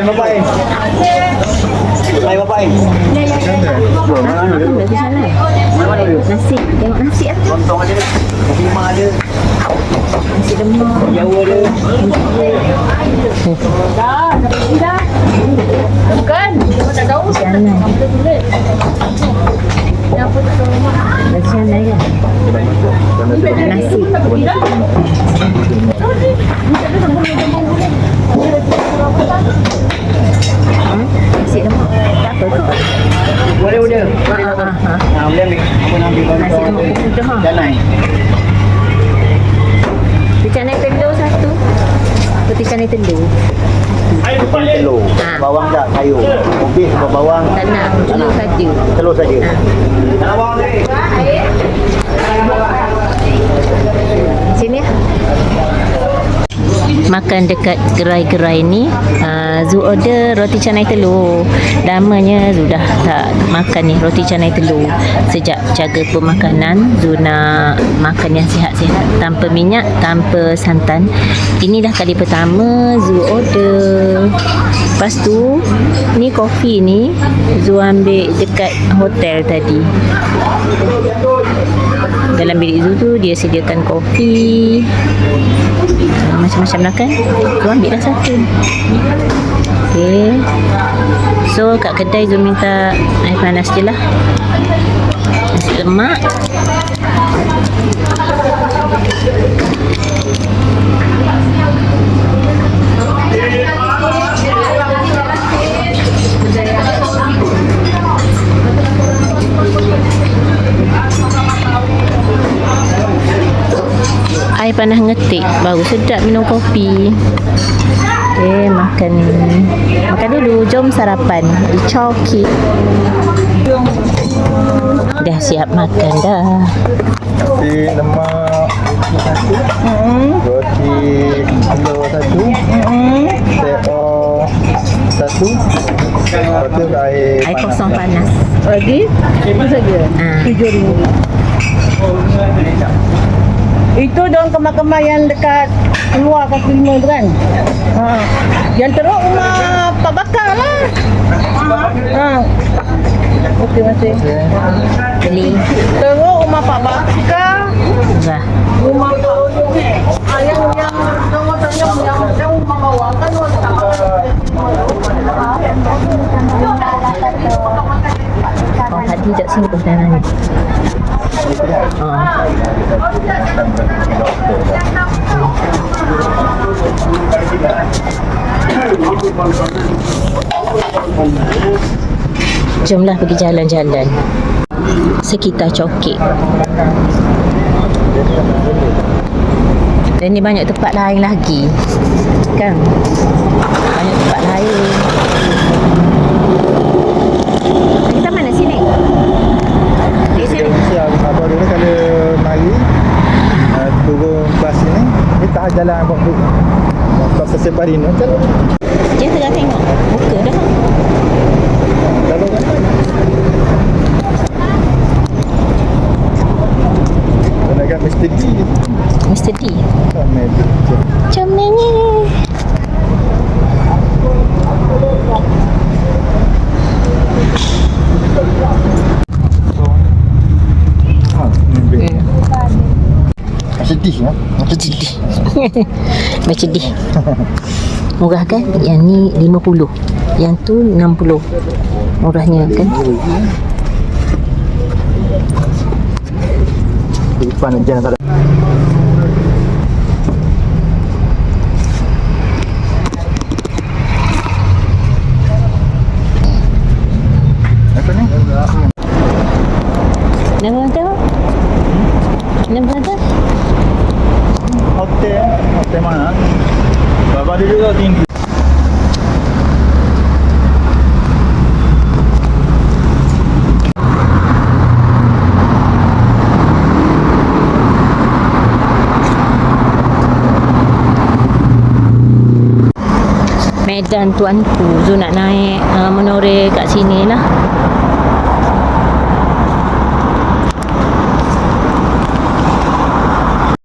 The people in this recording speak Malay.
Ay, babae. Ay, babae. Nasi, tengok nasi ah. Lontong ada. Kopi mak ada. Nasi lemak. Jawa ada. Jangan. Macam mana kan? Nasi. Hmm? Telur. Depan telur. Ha. Bawang tak kayu. Kopi sama bawang. Tak nak telur saja. Telur saja. Sini ah. Makan dekat gerai-gerai ni uh, Zu order roti canai telur. Lamanya Zu dah tak makan ni roti canai telur. Sejak jaga pemakanan Zu nak makan yang sihat-sihat. Tanpa minyak, tanpa santan. Ini dah kali pertama Zu order. Lepas tu Ni kopi ni Zu ambil dekat hotel tadi dalam bilik Zu tu dia sediakan kopi Ah, macam-macam lah kan. Zu ambil dah satu. Okay So kat kedai Zu minta air panas je lah. Nasi lemak Air panas ngetik. Baru sedap minum kopi. Okay makan Makan dulu. Jom sarapan. Di Chowkey Dah siap makan dah. Roti lemak. Roti telur satu. Teo satu. Tu air Air panas. kosong panas. Lagi? Itu saja. Ah. Tujuh ribu. Itu daun kemar-kemar yang dekat luar kaki lima tu kan? Ha. Yang teruk rumah Pak Bakar lah. Ha. Okey masih. Beli Teruk rumah Pak Bakar. Murah Rumah Pak Ah, yang yang yang yang yang yang rumah bawah kan orang tak Oh jap sini pun dah nangis Oh Jomlah pergi jalan-jalan. Sekitar Cokek Dan ni banyak tempat lain lagi. Kan? Banyak tempat lain. Kita mana sini? કરીને ચલો. Sedih ya Macam D Macam D Murah kan? Yang ni 50 Yang tu 60 Murahnya kan? Depan jangan tak ada Apa ni? Nama tu? pantai eh. Pantai mana? Bapa dia juga tinggi. Medan tuanku tu, nak naik uh, menoreh kat sini lah